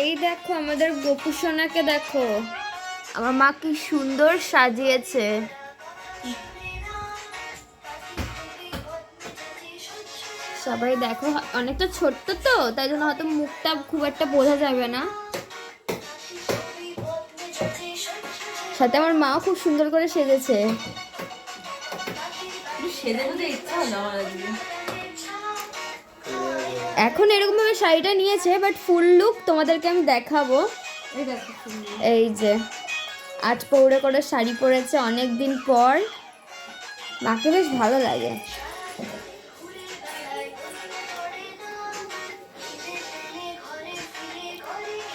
এই দেখো আমাদের গোপু সোনাকে দেখো। আমার মা কি সুন্দর সাজিয়েছে। সবাই দেখো, অনেকটা ছোট্ট তো, তাই জন্য হয়তো মুখটা খুব একটা বোঝা যাবে না। সাথে আমার মাও খুব সুন্দর করে সেজেছে। সেজে ইচ্ছা হলো আমার এখন এরকম ভাবে শাড়িটা নিয়েছে বাট ফুল লুক তোমাদেরকে আমি দেখাবো। এই এই যে আজ পৌড়ে করে শাড়ি পরেছে অনেক দিন পর। মাকে বেশ ভালো লাগে।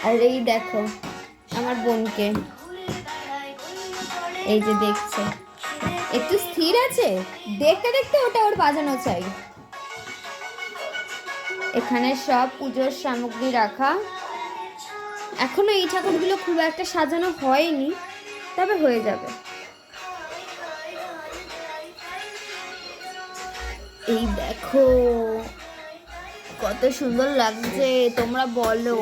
আর এই দেখো আমার বোনকে। এই যে দেখছে। একটু স্থির আছে? দেখতে দেখতে ওটা ওর বাজানো চাই। এখানে সব পুজোর সামগ্রী রাখা। এখনও এই ঠাকুরগুলো খুব একটা সাজানো হয়নি, তবে হয়ে যাবে। এই দেখো, কত সুন্দর লাগছে, তোমরা বলো।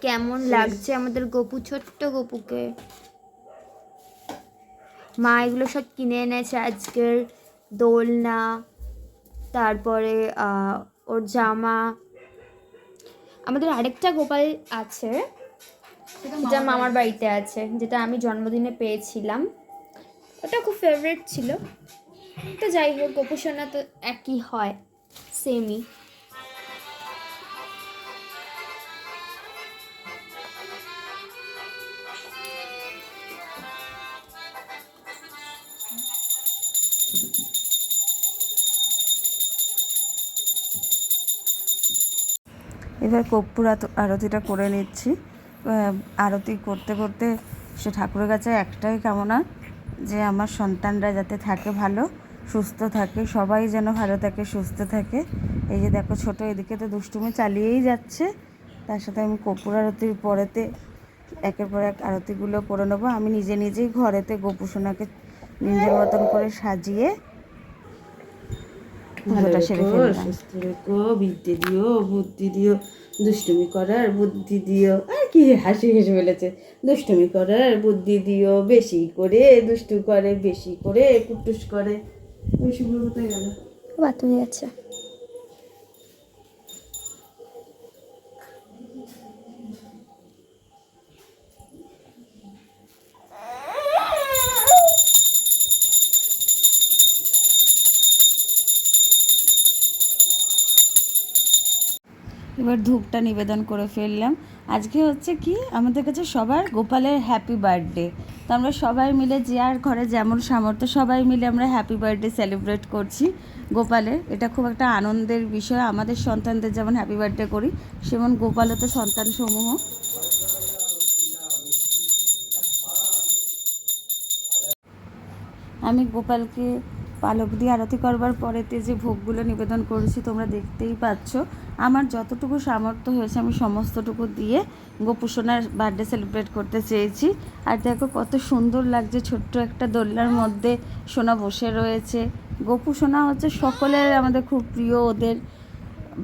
কেমন লাগছে আমাদের গপু, ছোট্ট গপুকে? মা এগুলো সব কিনে এনেছে আজকের দোলনা, তারপরে ওর জামা। আমাদের আরেকটা গোপাল আছে যেটা মামার বাড়িতে। আছে যেটা আমি জন্মদিনে পেয়েছিলাম। ওটা খুব ফেভারিট ছিল। তো যাই হোক গোপুসোনা তো একই হয় সেমই এবার কর্পূর আরতিটা করে নিচ্ছি। আরতি করতে করতে সে ঠাকুরের কাছে একটাই কামনা যে আমার সন্তানরা যাতে থাকে ভালো, সুস্থ থাকে, সবাই যেন ভালো থাকে, সুস্থ থাকে। এই যে দেখো ছোট এদিকে তো দুষ্টুমি চালিয়েই যাচ্ছে। তার সাথে আমি কর্পূর আরতির পরেতে একের পর এক আরতিগুলো করে নেব। আমি নিজে নিজেই ঘরেতে গোপুসোনাকে নিজের মতন করে সাজিয়ে পুজোটা সেরে ফেললাম। সুস্থ রেখো বিদ্যে দিও বুদ্ধি দিও দুষ্টুমি করার বুদ্ধি দিও। আর কি হাসি হেসে ফেলেছে। দুষ্টুমি করার বুদ্ধি দিও বেশি করে দুষ্টু করে বেশি করে কুটুস করে। বেশি করে কোথায় গেল। বাথরুমে যাচ্ছে। এবার ধূপটা নিবেদন করে ফেললাম। আজকে হচ্ছে কি, আমাদের কাছে সবার গোপালের হ্যাপি বার্থডে তো আমরা সবাই মিলে যে আর ঘরে যেমন সামর্থ্য, সবাই মিলে আমরা হ্যাপি বার্থডে সেলিব্রেট করছি গোপালের। এটা খুব একটা আনন্দের বিষয়। আমাদের সন্তানদের যেমন হ্যাপি বার্থডে করি, সেমন গোপালও তো সন্তান সমূহ আমি গোপালকে পালক দিয়ে আরতি করবার পরেতে যে ভোগগুলো নিবেদন করেছি, তোমরা দেখতেই পাচ্ছ। আমার যতটুকু সামর্থ্য হয়েছে, আমি সমস্তটুকু দিয়ে গোপুসোনার বার্থডে সেলিব্রেট করতে চেয়েছি। আর দেখো কত সুন্দর লাগছে, ছোট্ট একটা দোলনার মধ্যে সোনা বসে রয়েছে। গোপুসোনা হচ্ছে সকলের আমাদের খুব প্রিয় ওদের।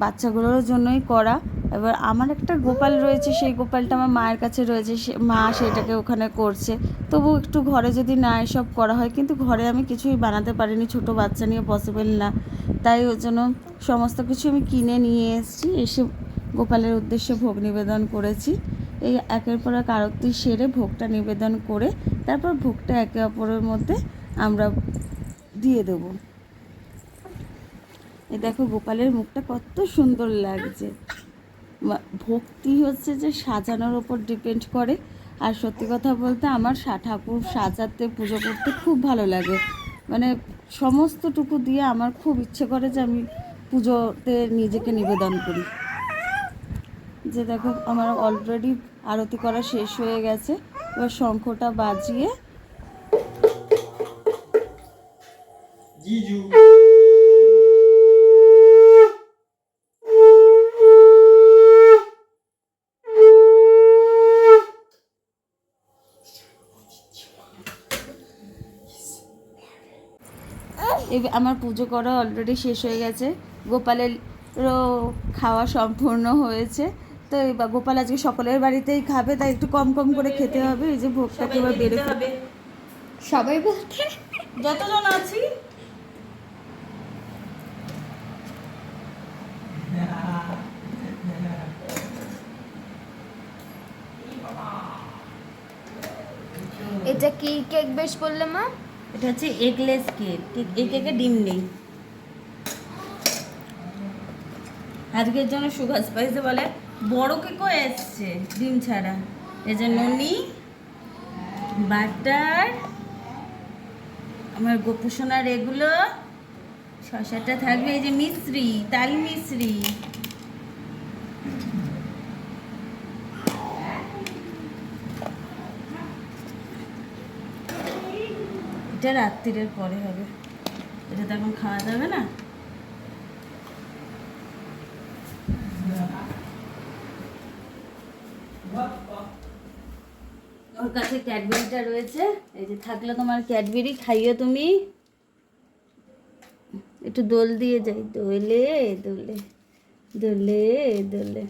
বাচ্চাগুলোর জন্যই করা। এবার আমার একটা গোপাল রয়েছে, সেই গোপালটা আমার মায়ের কাছে রয়েছে, সে মা সেটাকে ওখানে করছে। তবু একটু ঘরে যদি না এসব করা হয়, কিন্তু ঘরে আমি কিছুই বানাতে পারিনি, ছোট বাচ্চা নিয়ে পসিবল না। তাই ওর জন্য সমস্ত কিছু আমি কিনে নিয়ে এসেছি, এসে গোপালের উদ্দেশ্যে ভোগ নিবেদন করেছি। এই একের পর এক আরতি সেরে ভোগটা নিবেদন করে, তারপর ভোগটা একে অপরের মধ্যে আমরা দিয়ে দেবো। এ দেখো গোপালের মুখটা কত সুন্দর লাগছে। ভক্তি হচ্ছে যে সাজানোর ওপর ডিপেন্ড করে। আর সত্যি কথা বলতে আমার ঠাকুর সাজাতে, পুজো করতে খুব ভালো লাগে। মানে সমস্তটুকু দিয়ে আমার খুব ইচ্ছে করে যে আমি পুজোতে নিজেকে নিবেদন করি। যে দেখো, আমার অলরেডি আরতি করা শেষ হয়ে গেছে। এবার শঙ্খটা বাজিয়ে এবার আমার পুজো করা অলরেডি শেষ হয়ে গেছে। গোপালেরও খাওয়া সম্পূর্ণ হয়েছে। তো এবার গোপাল আজকে সকলের বাড়িতেই খাবে তাই একটু কম কম করে খেতে হবে এই যে ভোগটাকে এবার বেড়ে হবে। সবাই বলতে যতজন আছি? এটা কি কেক বেশ বললে মা? এটা হচ্ছে এগলেস কেক এই কেকে ডিম নেই। আজকের জন্য সুগার স্পাইসে বলে বড় কেকও এসছে ডিম ছাড়া। এই যে ননি বাটার আমার গোপুসোনার এগুলো শশাটা থাকবে এই যে মিশ্রি তাল মিশ্রি। এটা রাত্রিরের পরে হবে। এটা তো এখন খাওয়া যাবে না। ওর কাছে ক্যাডবেরিটা রয়েছে। এই যে থাকল তোমার ক্যাডবেরি, খাইও তুমি। একটু দোল দিয়ে যাই। দোলে দোলে দোলে দোলে।